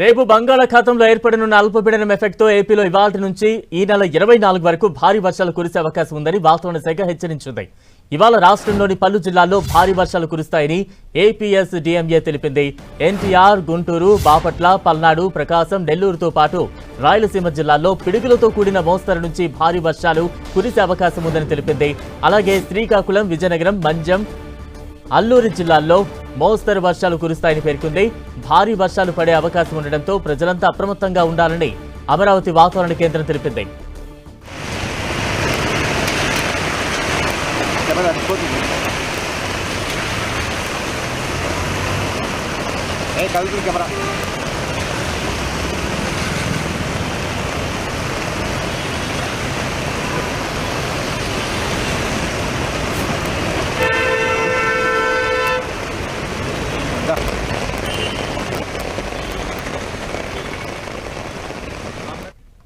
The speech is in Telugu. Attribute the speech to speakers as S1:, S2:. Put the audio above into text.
S1: రేపు బంగాళాఖాతంలో ఏర్పడనున్న అల్పపీడనం ఎఫెక్ట్తో ఏపీలో ఇవాళ నుంచి ఈ నెల ఇరవై నాలుగు వరకు భారీ వర్షాలు కురిసే అవకాశం ఉందని వాతావరణ శాఖ హెచ్చరించింది. ఇవాళ రాష్ట్రంలోని పలు జిల్లాల్లో భారీ వర్షాలు కురుస్తాయని ఏపీఎస్ డిఎంఏ తెలిపింది. ఎన్టీఆర్ గుంటూరు బాపట్ల పల్నాడు ప్రకాశం నెల్లూరుతో పాటు రాయలసీమ జిల్లాల్లో పిడుగులతో కూడిన మోస్తరు నుంచి భారీ వర్షాలు కురిసే అవకాశం ఉందని తెలిపింది. అలాగే శ్రీకాకుళం విజయనగరం మంజం అల్లూరి జిల్లాల్లో మోస్తరు వర్షాలు కురుస్తాయని పేర్కొంది. భారీ వర్షాలు పడే అవకాశం ఉండడంతో ప్రజలంతా అప్రమత్తంగా ఉండాలని అమరావతి వాతావరణ కేంద్రం తెలిపింది.
S2: కెమెరా.